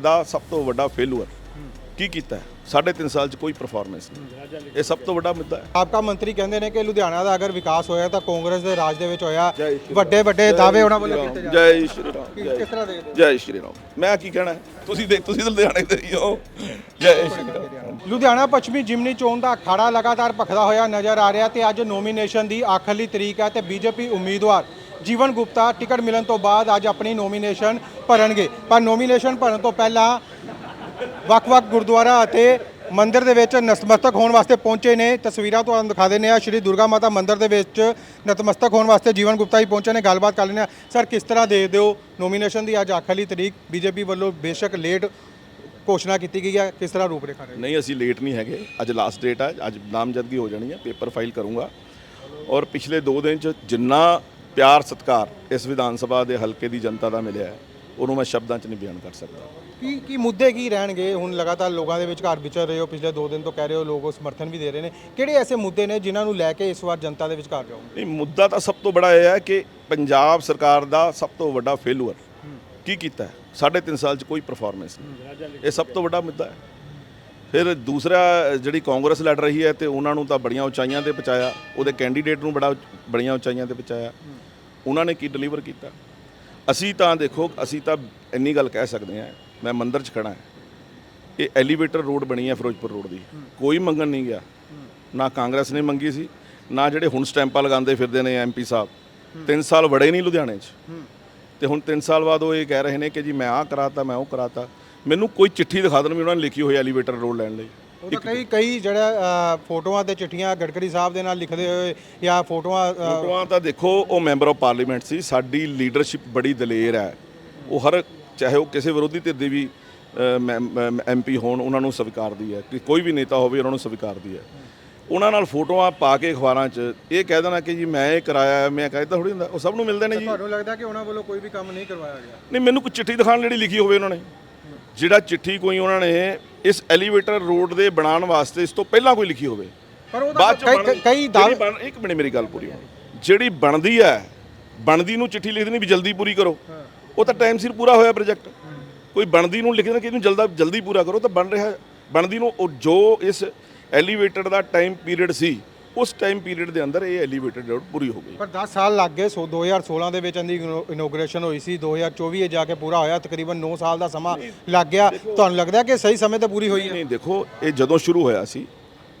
ਦਾ ਸਭ ਤੋਂ ਵੱਡਾ ਫੇਲੂਅਰ ਕੀ ਕੀਤਾ? ਸਾਢੇ ਤਿੰਨ ਸਾਲ 'ਚ ਕੋਈ ਪਰਫਾਰਮੈਂਸ ਨਹੀਂ। ਇਹ ਸਭ ਤੋਂ ਵੱਡਾ ਮੁੱਦਾ ਹੈ। ਸਾਬਕਾ ਮੰਤਰੀ ਕਹਿੰਦੇ ਨੇ ਕਿ ਲੁਧਿਆਣਾ ਦਾ ਅਗਰ ਵਿਕਾਸ ਹੋਇਆ ਤਾਂ ਕਾਂਗਰਸ ਦੇ ਰਾਜ ਦੇ ਵਿੱਚ ਹੋਇਆ। ਵੱਡੇ ਵੱਡੇ ਦਾਅਵੇ ਉਹਨਾਂ ਵੱਲੋਂ ਕੀਤੇ ਜਾ ਰਹੇ ਜੈ ਸ਼੍ਰੀ ਰਾਮ। ਕਿਸ- ਤਰ੍ਹਾਂ ਦੇਖਦੇ? ਜੈ ਸ਼੍ਰੀ ਰਾਮ। ਮੈਂ ਕੀ ਕਹਿਣਾ? ਤੁਸੀਂ ਦੇਖ ਤੁਸੀਂ ਲੁਧਿਆਣੇ ਦੇ ਹੀ ਹੋ। ਜੈ ਸ਼੍ਰੀ ਰਾਮ। ਲੁਧਿਆਣਾ ਪੱਛਮੀ ਜਿਮਨੀ ਚੋਣ ਦਾ ਅਖਾੜਾ ਲਗਾਤਾਰ ਭਖਦਾ ਹੋਇਆ ਨਜ਼ਰ ਆ ਰਿਹਾ ਤੇ ਅੱਜ ਨੋਮੀਨੇਸ਼ਨ ਦੀ ਆਖਰੀ ਤਰੀਕ ਹੈ ਤੇ ਬੀਜੇਪੀ ਉਮੀਦਵਾਰ ਜੀਵਨ ਗੁਪਤਾ ਟਿਕਟ ਮਿਲਣ ਤੋਂ ਬਾਅਦ ਅੱਜ ਆਪਣੀ ਨੋਮੀਨੇਸ਼ਨ ਭਰਨਗੇ। ਪਰ ਨੋਮੀਨੇਸ਼ਨ ਭਰਨ ਤੋਂ ਪਹਿਲਾਂ ਵੱਖ-ਵੱਖ ਗੁਰਦੁਆਰਾ ਅਤੇ ਮੰਦਿਰ ਦੇ ਵਿੱਚ ਨਤਮਸਤਕ ਹੋਣ ਵਾਸਤੇ ਪਹੁੰਚੇ ਨੇ। ਤਸਵੀਰਾਂ ਤੁਹਾਨੂੰ ਦਿਖਾ ਦਿੰਦੇ ਆ ਸ਼੍ਰੀ ਦੁਰਗਾ ਮਾਤਾ ਮੰਦਿਰ ਦੇ ਵਿੱਚ ਨਤਮਸਤਕ ਹੋਣ ਵਾਸਤੇ ਜੀਵਨ ਗੁਪਤਾ ਹੀ ਪਹੁੰਚੇ ਨੇ। ਗੱਲਬਾਤ ਕਰ ਲੈਂਦੇ ਆ ਸਰ, ਕਿਸ ਤਰ੍ਹਾਂ ਦੇ ਦਿਓ ਨੋਮੀਨੇਸ਼ਨ ਦੀ ਅੱਜ ਆਖਰੀ ਤਰੀਕ? ਬੀਜੇਪੀ ਵੱਲੋਂ ਬੇਸ਼ੱਕ ਲੇਟ ਘੋਸ਼ਣਾ ਕੀਤੀ ਗਈ ਹੈ। ਕਿਸ ਤਰ੍ਹਾਂ ਰੂਪਰੇਖਾ ਰਹੇ ਨਹੀਂ, ਅਸੀਂ ਲੇਟ ਨਹੀਂ ਹੈਗੇ। ਅੱਜ ਲਾਸਟ ਡੇਟ ਹੈ ਅੱਜ ਨਾਮਜ਼ਦਗੀ ਹੋ ਜਾਣੀ ਹੈ। ਪੇਪਰ ਫਾਈਲ ਕਰੂੰਗਾ। ਔਰ ਪਿਛਲੇ 2 ਦਿਨ ਚ ਜਿੰਨਾ ਪਿਆਰ ਸਤਿਕਾਰ ਇਸ ਵਿਧਾਨ ਸਭਾ ਦੇ ਹਲਕੇ ਦੀ ਜਨਤਾ ਦਾ ਮਿਲਿਆ ਹੈ। ਉਹਨੂੰ ਮੈਂ ਸ਼ਬਦਾਂ ਚ ਨਹੀਂ ਬਿਆਨ ਕਰ ਸਕਦਾ। ਕੀ ਕੀ ਮੁੱਦੇ ਕੀ ਰਹਿਣਗੇ? ਹੁਣ ਲਗਾਤਾਰ ਲੋਕਾਂ ਦੇ ਵਿੱਚ ਘਰ ਵਿਚਰ ਰਹੇ ਹੋ ਪਿਛਲੇ 2 ਦਿਨ ਤੋਂ ਕਹਿ ਰਹੇ ਹੋ ਲੋਕ ਸਮਰਥਨ ਵੀ ਦੇ ਰਹੇ ਨੇ। ਕਿਹੜੇ ਐਸੇ ਮੁੱਦੇ ਨੇ ਜਿਨ੍ਹਾਂ ਨੂੰ ਲੈ ਕੇ ਇਸ ਵਾਰ ਜਨਤਾ ਦੇ ਵਿੱਚ ਕਰ ਰਹੇ ਹੋ ਨਹੀਂ ਮੁੱਦਾ ਤਾਂ ਸਭ ਤੋਂ ਬੜਾ ਇਹ ਹੈ ਕਿ ਪੰਜਾਬ ਸਰਕਾਰ ਦਾ ਸਭ ਤੋਂ ਵੱਡਾ ਫੇਲੂਅਰ ਕੀ ਕੀਤਾ? ਸਾਢੇ ਤਿੰਨ ਸਾਲ ਚ ਕੋਈ ਪਰਫਾਰਮੈਂਸ ਨਹੀਂ। ਇਹ ਸਭ ਤੋਂ ਵੱਡਾ ਮੁੱਦਾ ਹੈ। ਫਿਰ ਦੂਸਰਾ ਜਿਹੜੀ ਕਾਂਗਰਸ ਲੜ ਰਹੀ ਹੈ ਤੇ ਉਹਨਾਂ ਨੂੰ ਤਾਂ ਬੜੀਆਂ ਉਚਾਈਆਂ ਤੇ ਪਹੁੰਚਾਇਆ ਉਹਦੇ ਕੈਂਡੀਡੇਟ ਨੂੰ ਬੜਾ ਬੜੀਆਂ ਉਚਾਈਆਂ ਤੇ ਪਹੁੰਚਾਇਆ। ਉਹਨਾਂ ਨੇ ਕੀ ਡਿਲੀਵਰ ਕੀਤਾ? ਅਸੀਂ ਤਾਂ ਦੇਖੋ, ਅਸੀਂ ਤਾਂ ਇੰਨੀ ਗੱਲ ਕਹਿ ਸਕਦੇ ਹਾਂ, ਮੈਂ ਮੰਦਰ 'ਚ ਖੜਾ ਹਾਂ। ਇਹ ਐਲੀਵੇਟਰ ਰੋਡ ਬਣੀ ਹੈ ਫਿਰੋਜ਼ਪੁਰ ਰੋਡ ਦੀ। ਕੋਈ ਮੰਗਣ ਨਹੀਂ ਗਿਆ। ਨਾ ਕਾਂਗਰਸ ਨੇ ਮੰਗੀ ਸੀ, ਨਾ ਜਿਹੜੇ ਹੁਣ ਸਟੈਂਪਾਂ ਲਗਾਉਂਦੇ ਫਿਰਦੇ ਨੇ ਐਮਪੀ ਸਾਹਿਬ। ਤਿੰਨ ਸਾਲ ਵੜੇ ਨਹੀਂ ਲੁਧਿਆਣੇ 'ਚ। ਤੇ ਹੁਣ 3 ਸਾਲ ਬਾਅਦ ਉਹ ਇਹ ਕਹਿ ਰਹੇ ਨੇ ਕਿ ਜੀ ਮੈਂ ਆਹ ਕਰਾਤਾ, ਮੈਂ ਉਹ ਕਰਾਤਾ। ਮੈਨੂੰ ਕੋਈ ਚਿੱਠੀ ਦਿਖਾ ਦੇਣ ਵੀ ਉਹਨਾਂ ਨੇ ਲਿਖੀ ਹੋਈ ਐਲੀਵੇਟਰ ਰੋਡ ਲੈਣ ਲਈ। ਉਹ ਤਾਂ ਕਈ ਕਈ ਜਿਹੜਾ ਅ, ਫੋਟੋਆਂ ਤੇ ਚਿੱਠੀਆਂ ਗਡਕਰੀ ਸਾਹਿਬ ਦੇ ਨਾਲ ਲਿਖਦੇ ਹੋਏ ਜਾਂ ਫੋਟੋਆਂ ਅ, ਫੋਟੋਆਂ ਤਾਂ ਦੇਖੋ ਉਹ ਮੈਂਬਰ ਆਫ ਪਾਰਲੀਮੈਂਟ ਸੀ ਸਾਡੀ ਲੀਡਰਸ਼ਿਪ ਬੜੀ ਦਲੇਰ ਹੈ। ਉਹ ਹਰ ਚਾਹੇ ਉਹ ਕਿਸੇ ਵਿਰੋਧੀ ਧਿਰ ਦੇ ਵੀ ਐਮਪੀ ਹੋਣ ਉਹਨਾਂ ਨੂੰ ਸਵੀਕਾਰਦੀ ਹੈ। ਕਿ ਕੋਈ ਵੀ ਨੇਤਾ ਹੋਵੇ ਉਹਨਾਂ ਨੂੰ ਸਵੀਕਾਰਦੀ ਹੈ। ਉਹਨਾਂ ਨਾਲ ਫੋਟੋਆਂ ਪਾ ਕੇ ਅਖਬਾਰਾਂ 'ਚ ਇਹ ਕਹਿ ਦੇਣਾ ਕਿ ਜੀ ਮੈਂ ਇਹ ਕਰਾਇਆ ਮੈਂ ਕਹਿੰਦਾ ਥੋੜੀ ਹੁੰਦਾ ਉਹ ਸਭ ਨੂੰ ਮਿਲਦੇ ਨੇ ਜੀ। ਤੁਹਾਨੂੰ ਲੱਗਦਾ ਕਿ ਉਹਨਾਂ ਵੱਲੋਂ ਕੋਈ ਵੀ ਕੰਮ ਨਹੀਂ ਕਰਵਾਇਆ ਗਿਆ? ਨਹੀਂ ਮੈਨੂੰ ਕੋਈ ਚਿੱਠੀ ਦਿਖਾਉਣ ਜਿਹੜੀ ਲਿਖੀ ਹੋਵੇ ਉਹਨਾਂ ਨੇ। ਜਿਹੜਾ ਚਿੱਠੀ ਕੋਈ ਉਹਨਾਂ ਨੇ ਇਸ ਐਲੀਵੇਟਰ ਰੋਡ ਦੇ ਬਣਾਉਣ ਵਾਸਤੇ ਇਸ ਤੋਂ ਪਹਿਲਾਂ ਕੋਈ ਲਿਖੀ ਹੋਵੇ। ਪਰ ਉਹ ਬਾਅਦ ਚ ਕਈ- ਕਈ ਦਾਅਵੇ ਇੱਕ ਮਿੰਟ ਮੇਰੀ ਗੱਲ ਪੂਰੀ ਹੋਣੀ। ਜਿਹੜੀ ਬਣਦੀ ਹੈ ਬਣਦੀ ਨੂੰ ਚਿੱਠੀ ਲਿਖ ਦੇਣੀ ਵੀ ਜਲਦੀ ਪੂਰੀ ਕਰੋ। ਉਹ ਤਾਂ ਟਾਈਮ ਸਿਰ ਪੂਰਾ ਹੋਇਆ ਪ੍ਰੋਜੈਕਟ ਕੋਈ ਬਣਦੀ ਨੂੰ ਲਿਖ ਦੇਣਾ ਕਿ ਇਹਨੂੰ ਜਲਦਾ ਜਲਦੀ ਪੂਰਾ ਕਰੋ ਤਾਂ ਬਣ ਰਿਹਾ। ਬਣਦੀ ਨੂੰ ਉਹ ਜੋ ਇਸ ਐਲੀਵੇਟਰ ਦਾ ਟਾਈਮ ਪੀਰੀਅਡ ਸੀ ਉਸ ਟਾਈਮ ਪੀਰੀਅਡ ਦੇ ਅੰਦਰ ਇਹ ਐਲੀਵੇਟਰ ਰੋਡ ਪੂਰੀ ਹੋ ਗਈ। ਪਰ 10 ਸਾਲ ਲੱਗ ਗਏ ਸੋ 2016 ਦੇ ਵਿੱਚ ਇਹਦੀ ਇਨੋਗ੍ਰੇਸ਼ਨ ਹੋਈ ਸੀ 2024 ਇਹ ਜਾ ਕੇ ਪੂਰਾ ਹੋਇਆ ਤਕਰੀਬਨ 9 ਸਾਲ ਦਾ ਸਮਾਂ ਲੱਗ ਗਿਆ। ਤੁਹਾਨੂੰ ਲੱਗਦਾ ਕਿ ਸਹੀ ਸਮੇਂ ਤੇ ਪੂਰੀ ਹੋਈ ਹੈ? ਨਹੀਂ ਦੇਖੋ ਇਹ ਜਦੋਂ ਸ਼ੁਰੂ ਹੋਇਆ ਸੀ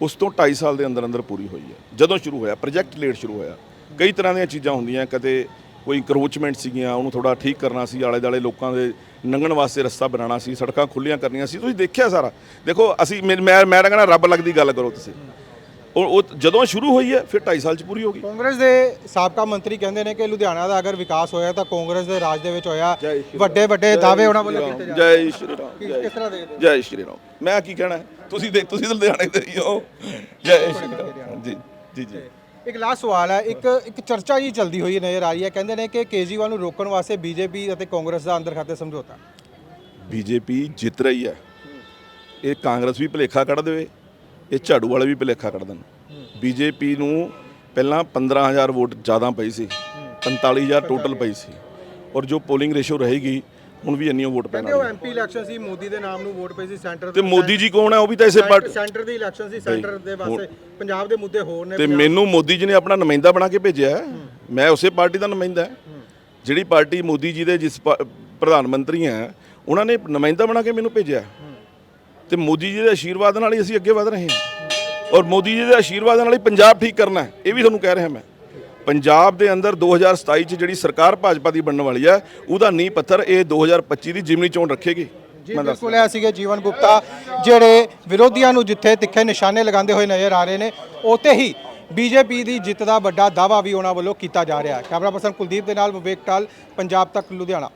ਉਸ ਤੋਂ 2.5 ਸਾਲ ਦੇ ਅੰਦਰ ਅੰਦਰ ਪੂਰੀ ਹੋਈ ਹੈ। ਜਦੋਂ ਸ਼ੁਰੂ ਹੋਇਆ ਪ੍ਰੋਜੈਕਟ ਲੇਟ ਸ਼ੁਰੂ ਹੋਇਆ। ਕਈ ਤਰ੍ਹਾਂ ਦੀਆਂ ਚੀਜ਼ਾਂ ਹੁੰਦੀਆਂ ਕਦੇ ਕੋਈ ਇੰਕਰੋਚਮੈਂਟ ਸੀਗੀਆਂ ਉਹਨੂੰ ਥੋੜਾ ਠੀਕ ਕਰਨਾ ਸੀ ਆਲੇ ਦਾਲੇ ਲੋਕਾਂ ਦੇ ਲੰਘਣ ਵਾਸਤੇ ਰਸਤਾ ਬਣਾਉਣਾ ਸੀ ਸੜਕਾਂ ਖੁੱਲੀਆਂ ਕਰਨੀਆਂ ਸੀ। ਤੁਸੀਂ ਦੇਖਿਆ ਸਾਰਾ। ਦੇਖੋ ਅਸੀਂ ਮੈਂ ਮੈਂ ਕਹਿੰਦਾ ਰੱਬ ਲੱਗਦੀ ਗੱਲ ਕਰੋ ਤੁਸੀਂ। ਉਹ ਉਹ ਜਦੋਂ ਸ਼ੁਰੂ ਹੋਈ ਹੈ ਫਿਰ 2.5 ਸਾਲ ਚ ਪੂਰੀ ਹੋ ਗਈ। ਕਾਂਗਰਸ ਦੇ ਸਾਬਕਾ ਮੰਤਰੀ ਕਹਿੰਦੇ ਨੇ ਕਿ ਲੁਧਿਆਣਾ ਦਾ ਅਗਰ ਵਿਕਾਸ ਹੋਇਆ ਤਾਂ ਕਾਂਗਰਸ ਦੇ ਰਾਜ ਦੇ ਵਿੱਚ ਹੋਇਆ ਵੱਡੇ ਵੱਡੇ ਦਾਅਵੇ ਉਹਨਾਂ ਵੱਲੋਂ ਕੀਤੇ ਜਾ ਰਹੇ ਜੈ ਸ਼੍ਰੀ ਰਾਮ ਕਿਸ- ਤਰ੍ਹਾਂ ਹੋ? ਜੈ ਸ਼੍ਰੀ ਰਾਮ। ਮੈਂ ਕੀ ਕਹਿਣਾ? ਤੁਸੀਂ ਦੇਖ ਤੁਸੀਂ ਲੁਧਿਆਣੇ ਦੇ ਹੀ ਹੋ। ਜੈ ਸ਼੍ਰੀ ਰਾਮ। ਜੀ ਜੀ ਜੀ। ਇੱਕ ਲਾਸਟ ਸਵਾਲ ਹੈ ਇੱਕ ਇੱਕ ਚਰਚਾ ਜੀ ਚੱਲਦੀ ਹੋਈ ਨਜ਼ਰ ਆ ਰਹੀ ਹੈ। ਕਹਿੰਦੇ ਨੇ ਕਿ ਕੇਜਰੀਵਾਲ ਨੂੰ ਰੋਕਣ ਵਾਸਤੇ ਬੀਜੇਪੀ ਅਤੇ ਕਾਂਗਰਸ ਦਾ ਅੰਦਰ ਖਾਤੇ ਸਮਝੌਤਾ। ਬੀਜੇਪੀ ਜਿੱਤ ਰਹੀ ਹੈ। ਇਹ ਕਾਂਗਰਸ ਵੀ ਭਲੇਖਾ ਕੱਢ ਦੇਵੇ। ਇਹ ਝਾੜੂ ਵਾਲੇ ਵੀ ਭਲੇਖਾ ਕੱਢ ਦੇਣ ਬੀਜੇਪੀ ਨੂੰ ਪਹਿਲਾਂ 15000 ਵੋਟ ਜ਼ਿਆਦਾ ਪਈ ਸੀ 45000 ਟੋਟਲ ਪਈ ਸੀ। ਔਰ ਜੋ ਪੋਲਿੰਗ ਰੇਸ਼ੋ ਰਹੇਗੀ ਹੁਣ ਵੀ ਇੰਨੀ ਵੋਟ ਪੈਣ ਕਹਿੰਦੇ ਉਹ ਵਾਲੀ ਐਮਪੀ ਇਲੈਕਸ਼ਨ ਸੀ ਮੋਦੀ ਦੇ ਨਾਮ ਨੂੰ ਵੋਟ ਪਈ ਸੀ ਸੈਂਟਰ ਤੇ ਮੋਦੀ ਜੀ ਕੌਣ ਹੈ ਉਹ ਵੀ ਤਾਂ ਇਸੇ ਪਾਰਟੀ ਸੈਂਟਰ ਦੀ ਇਲੈਕਸ਼ਨ ਸੀ ਸੈਂਟਰ ਦੇ ਵਾਸਤੇ ਪੰਜਾਬ ਦੇ ਮੁੱਦੇ ਹੋਰ ਨੇ ਤੇ ਮੈਨੂੰ ਮੋਦੀ ਜੀ ਨੇ ਆਪਣਾ ਨੁਮਾਇੰਦਾ ਬਣਾ ਕੇ ਭੇਜਿਆ। ਮੈਂ ਉਸੇ ਪਾਰਟੀ ਦਾ ਨੁਮਾਇੰਦਾ ਹਾਂ। ਜਿਹੜੀ ਪਾਰਟੀ ਮੋਦੀ ਜੀ ਦੇ ਜਿਸ ਪ੍ਰਧਾਨ ਮੰਤਰੀ ਹੈ ਉਹਨਾਂ ਨੇ ਨੁਮਾਇੰਦਾ ਬਣਾ ਕੇ ਮੈਨੂੰ ਭੇਜਿਆ ਤੇ ਮੋਦੀ ਜੀ ਦੇ ਆਸ਼ੀਰਵਾਦ ਨਾਲ ਹੀ ਅਸੀਂ ਅੱਗੇ ਵਧ ਰਹੇ ਹਾਂ। ਔਰ ਮੋਦੀ ਜੀ ਦੇ ਆਸ਼ੀਰਵਾਦ ਨਾਲ ਹੀ ਪੰਜਾਬ ਠੀਕ ਕਰਨਾ ਹੈ ਇਹ ਵੀ ਤੁਹਾਨੂੰ ਕਹਿ ਰਿਹਾ ਮੈਂ। ਪੰਜਾਬ ਦੇ ਅੰਦਰ 2027 ਚ ਜਿਹੜੀ ਸਰਕਾਰ ਭਾਜਪਾ ਦੀ ਬਣਨ ਵਾਲੀ ਹੈ ਉਹਦਾ ਨੀਂਹ ਪੱਥਰ ਇਹ 2025 ਦੀ ਜਿਮਨੀ ਚੋਣ ਰੱਖੇਗੀ। ਜੀ ਬਿਲਕੁਲ ਇਹ ਸੀਗੇ ਜੀਵਨ ਗੁਪਤਾ ਜਿਹੜੇ ਵਿਰੋਧੀਆਂ ਨੂੰ ਜਿੱਥੇ ਤਿੱਖੇ ਨਿਸ਼ਾਨੇ ਲਗਾਉਂਦੇ ਹੋਏ ਨਜ਼ਰ ਆ ਰਹੇ ਨੇ ਉੱਥੇ ਹੀ ਬੀਜੇਪੀ ਦੀ ਜਿੱਤ ਦਾ ਵੱਡਾ ਦਾਅਵਾ ਵੀ ਉਹਨਾਂ ਵੱਲੋਂ ਕੀਤਾ ਜਾ ਰਿਹਾ ਹੈ। ਕੈਮਰਾ ਪਰਸਨ ਕੁਲਦੀਪ ਦੇ ਨਾਲ ਵਿਵੇਕ ਟਾਲ ਪੰਜਾਬ ਤੱਕ ਲੁਧਿਆਣਾ।